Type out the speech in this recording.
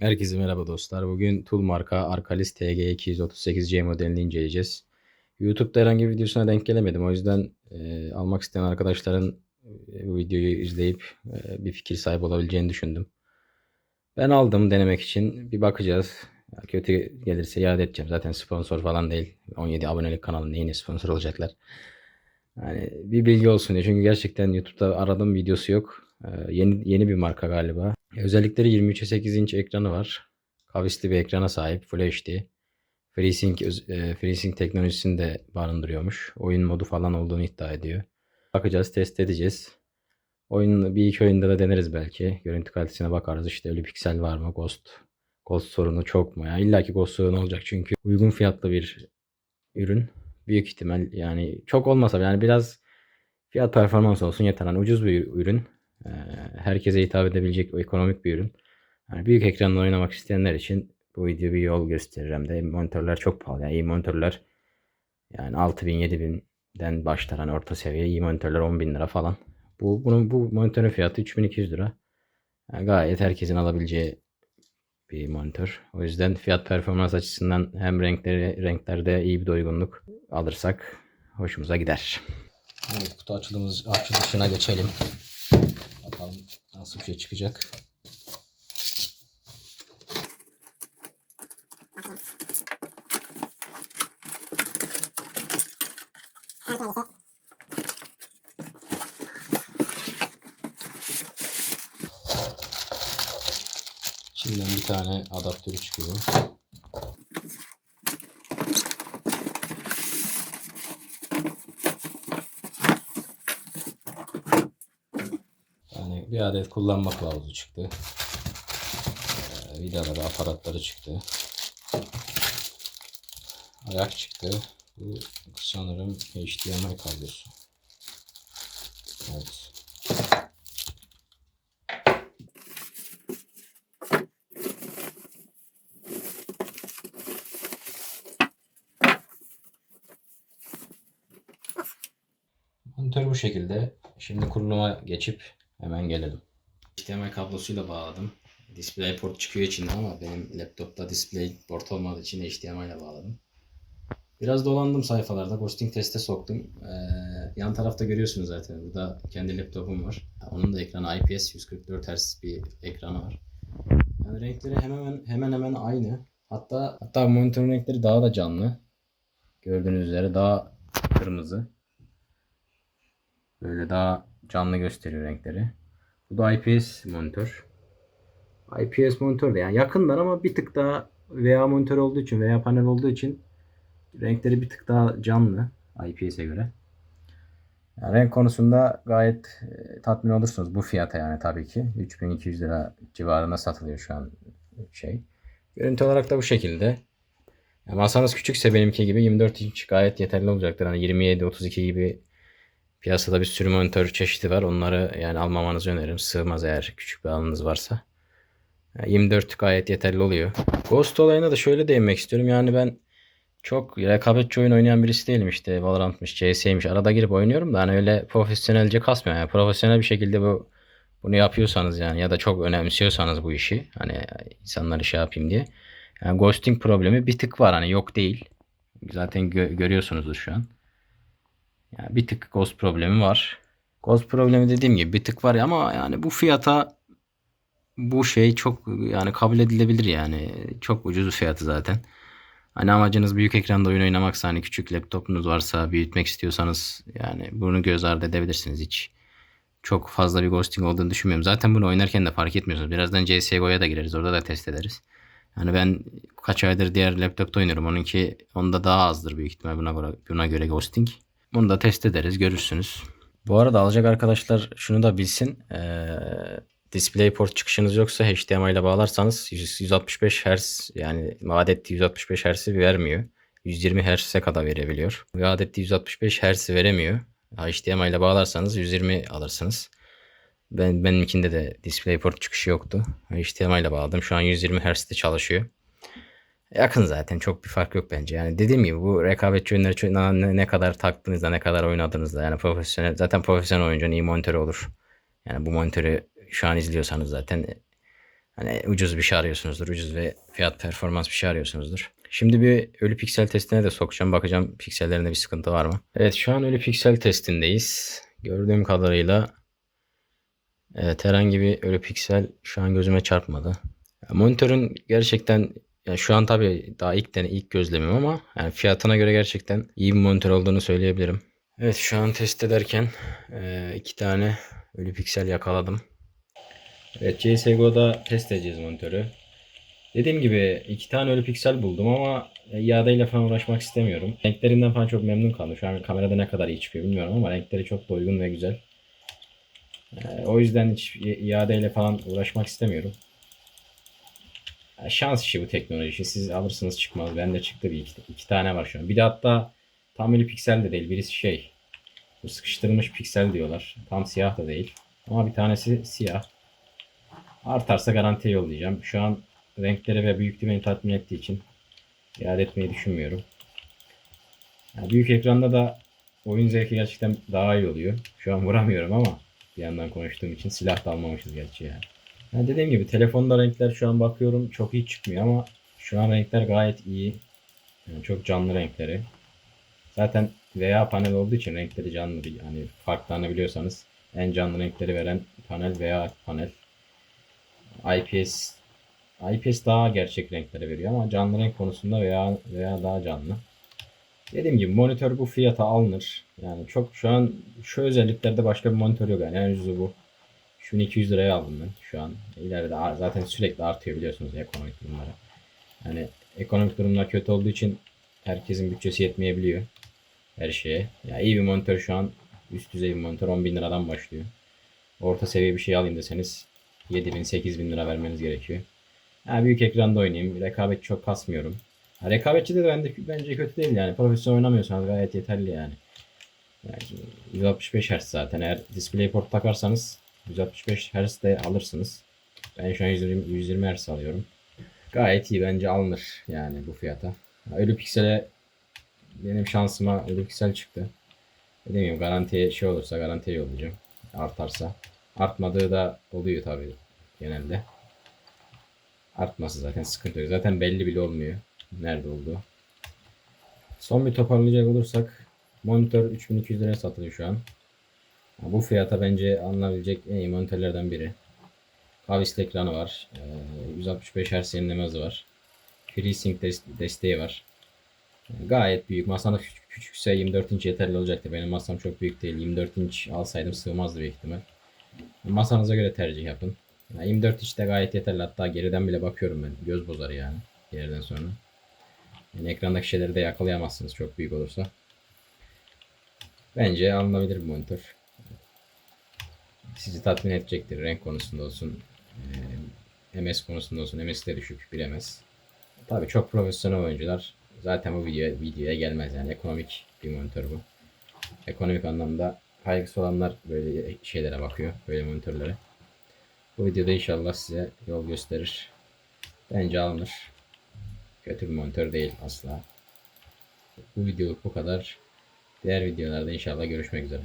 Herkese merhaba dostlar. Bugün Tool marka Arcalis TG238C modelini inceleyeceğiz. YouTube'da herhangi bir videosuna denk gelemedim. O yüzden e, almak isteyen arkadaşların e, bu videoyu izleyip e, bir fikir sahibi olabileceğini düşündüm. Ben aldım denemek için. Bir bakacağız. Ya Kötü gelirse iade edeceğim. Zaten sponsor falan değil. 17 abonelik kanalın neyine sponsor olacaklar. Yani bir bilgi olsun diye. Çünkü gerçekten YouTube'da aradığım videosu yok. Ee, yeni yeni bir marka galiba. Özellikleri 23'e 8 inç ekranı var. Kavisli bir ekrana sahip. Full HD. FreeSync, e, FreeSync teknolojisini de barındırıyormuş. Oyun modu falan olduğunu iddia ediyor. Bakacağız, test edeceğiz. Oyun bir iki oyunda da deneriz belki. Görüntü kalitesine bakarız. İşte ölü piksel var mı? Ghost. Ghost sorunu çok mu? Ya İlla ki Ghost sorunu olacak çünkü uygun fiyatlı bir ürün. Büyük ihtimal yani çok olmasa yani biraz fiyat performans olsun yeter. Hani ucuz bir ürün. Ee, herkese hitap edebilecek ekonomik bir ürün. Yani büyük ekranla oynamak isteyenler için bu video bir yol gösterir hem de monitörler çok pahalı. Yani iyi monitörler yani 6000 7000'den başlar hani orta seviye iyi monitörler 10.000 lira falan. Bu bunun bu monitörün fiyatı 3200 lira. Yani gayet herkesin alabileceği bir monitör. O yüzden fiyat performans açısından hem renkleri renklerde iyi bir doygunluk alırsak hoşumuza gider. Evet, kutu açılımız açılışına geçelim. Bakalım nasıl bir şey çıkacak. Şimdiden bir tane adaptörü çıkıyor. Yani bir adet kullanma kılavuzu çıktı. Ee, vidaları, aparatları çıktı. Ayak çıktı. Bu sanırım HDMI kablosu. Evet. Monitör bu şekilde. Şimdi kuruluma geçip hemen gelelim. HDMI kablosuyla bağladım. DisplayPort çıkıyor içinden ama benim laptopta DisplayPort olmadığı için HDMI ile bağladım. Biraz dolandım sayfalarda. Ghosting teste soktum. Ee, yan tarafta görüyorsunuz zaten. Burada kendi laptopum var. Onun da ekranı IPS 144 Hz bir ekranı var. Yani renkleri hemen hemen, hemen aynı. Hatta hatta monitörün renkleri daha da canlı. Gördüğünüz üzere daha kırmızı. Böyle daha canlı gösteriyor renkleri. Bu da IPS monitör. IPS monitör de yani yakınlar ama bir tık daha VA monitör olduğu için veya panel olduğu için renkleri bir tık daha canlı IPS'e göre. Yani renk konusunda gayet e, tatmin olursunuz bu fiyata yani tabii ki. 3200 lira civarında satılıyor şu an şey. Görüntü olarak da bu şekilde. Yani masanız küçükse benimki gibi 24 inç gayet yeterli olacaktır. Hani 27-32 gibi Piyasada bir sürü monitör çeşidi var. Onları yani almamanızı öneririm. Sığmaz eğer küçük bir alanınız varsa. Yani 24 gayet yeterli oluyor. Ghost olayına da şöyle değinmek istiyorum. Yani ben çok rekabetçi oyun oynayan birisi değilim işte. Valorant'mış, CS'ymiş. Arada girip oynuyorum da hani öyle profesyonelce kasmıyorum. Yani profesyonel bir şekilde bu bunu yapıyorsanız yani ya da çok önemsiyorsanız bu işi hani insanlar şey yapayım diye. Yani ghosting problemi bir tık var hani yok değil. Zaten gö- görüyorsunuzdur şu an. Yani bir tık ghost problemi var. Ghost problemi dediğim gibi bir tık var ya ama yani bu fiyata bu şey çok yani kabul edilebilir yani. Çok ucuz bir fiyatı zaten. Hani amacınız büyük ekranda oyun oynamaksa hani küçük laptopunuz varsa büyütmek istiyorsanız yani bunu göz ardı edebilirsiniz hiç. Çok fazla bir ghosting olduğunu düşünmüyorum. Zaten bunu oynarken de fark etmiyorsunuz. Birazdan CSGO'ya da gireriz. Orada da test ederiz. Yani ben kaç aydır diğer laptopta oynuyorum. Onunki onda daha azdır büyük ihtimal buna göre, buna göre ghosting. Bunu da test ederiz görürsünüz. Bu arada alacak arkadaşlar şunu da bilsin. Ee, DisplayPort çıkışınız yoksa HDMI ile bağlarsanız 100 165 Hz yani ettiği 165 Hz'i vermiyor. 120 Hz'e kadar verebiliyor. Vaat ettiği 165 Hz veremiyor. HDMI ile bağlarsanız 120 alırsınız. Ben benimkinde de DisplayPort çıkışı yoktu. HDMI ile bağladım. Şu an 120 Hz'de çalışıyor. Yakın zaten çok bir fark yok bence. Yani dediğim gibi bu rekabetçi oyunları ne, kadar taktığınızda ne kadar oynadığınızda yani profesyonel zaten profesyonel oyuncunun iyi monitörü olur. Yani bu monitörü şu an izliyorsanız zaten Hani ucuz bir şey arıyorsunuzdur. Ucuz ve fiyat performans bir şey arıyorsunuzdur. Şimdi bir ölü piksel testine de sokacağım. Bakacağım piksellerinde bir sıkıntı var mı? Evet şu an ölü piksel testindeyiz. Gördüğüm kadarıyla evet herhangi bir ölü piksel şu an gözüme çarpmadı. Monitörün gerçekten ya şu an tabii daha ilk tane ilk gözlemim ama yani fiyatına göre gerçekten iyi bir monitör olduğunu söyleyebilirim. Evet şu an test ederken e, iki tane ölü piksel yakaladım. Evet CSGO'da test edeceğiz monitörü. Dediğim gibi iki tane ölü piksel buldum ama iadeyle falan uğraşmak istemiyorum. Renklerinden falan çok memnun kaldım. Şu an kamerada ne kadar iyi çıkıyor bilmiyorum ama renkleri çok doygun ve güzel. E, o yüzden hiç iadeyle falan uğraşmak istemiyorum. Şans işi bu teknoloji. Siz alırsınız çıkmaz. Bende çıktı bir iki, iki tane var şu an. Bir de hatta tam ölü piksel de değil. Birisi şey. Bu sıkıştırılmış piksel diyorlar. Tam siyah da değil. Ama bir tanesi siyah. Artarsa garantiye yollayacağım. Şu an renkleri ve büyüklüğü beni tatmin ettiği için iade etmeyi düşünmüyorum. Ya büyük ekranda da oyun zevki gerçekten daha iyi oluyor. Şu an vuramıyorum ama bir yandan konuştuğum için silah da almamışız gerçi yani. Ya dediğim gibi telefonda renkler şu an bakıyorum çok iyi çıkmıyor ama şu an renkler gayet iyi. Yani çok canlı renkleri. Zaten veya panel olduğu için renkleri canlı değil. Hani farklarını biliyorsanız en canlı renkleri veren panel veya panel. IPS IPS daha gerçek renkleri veriyor ama canlı renk konusunda veya veya daha canlı. Dediğim gibi monitör bu fiyata alınır. Yani çok şu an şu özelliklerde başka bir monitör yok yani en ucuzu bu. Şunu 200 liraya aldım ben şu an. İleride zaten sürekli artıyor biliyorsunuz ekonomik durumlara. Yani ekonomik durumlar kötü olduğu için herkesin bütçesi yetmeyebiliyor her şeye. Ya iyi bir monitör şu an üst düzey bir monitör 10 bin liradan başlıyor. Orta seviye bir şey alayım deseniz 7 bin 8 bin lira vermeniz gerekiyor. Ha, büyük ekranda oynayayım. Rekabet çok kasmıyorum. Ha, rekabetçi de bence, bence kötü değil yani. Profesyonel oynamıyorsanız gayet yeterli yani. yani şimdi 165 Hz zaten. Eğer DisplayPort takarsanız 165 Hz de alırsınız. Ben şu an 120, 120 Hz alıyorum. Gayet iyi bence alınır yani bu fiyata. Ölü piksele benim şansıma ölü piksel çıktı. Gibi garantiye şey olursa garantiye yollayacağım. Artarsa. Artmadığı da oluyor tabii genelde. Artması zaten sıkıntı yok. Zaten belli bile olmuyor nerede olduğu. Son bir toparlayacak olursak monitör 3200 liraya satılıyor şu an. Bu fiyata bence alınabilecek en iyi monitörlerden biri. Kavisli ekranı var. Ee, 165 Hz yenileme hızı var. FreeSync des- desteği var. Yani gayet büyük. Masanız küçük, küçükse 24 inç yeterli olacaktı. Benim masam çok büyük değil. 24 inç alsaydım sığmazdı büyük ihtimal. Masanıza göre tercih yapın. Ya 24 inç de gayet yeterli. Hatta geriden bile bakıyorum ben. Göz bozar yani. Geriden sonra. Yani ekrandaki şeyleri de yakalayamazsınız çok büyük olursa. Bence alınabilir bir monitör. Sizi tatmin edecektir. Renk konusunda olsun. eee, MS konusunda olsun. MS de düşük. MS. Tabii çok profesyonel oyuncular zaten bu video, videoya gelmez yani. Ekonomik bir monitör bu. Ekonomik anlamda kaygısı olanlar böyle şeylere bakıyor. Böyle monitörlere. Bu videoda inşallah size yol gösterir. Bence alınır. Kötü bir monitör değil asla. Bu videoluk bu kadar. Diğer videolarda inşallah görüşmek üzere.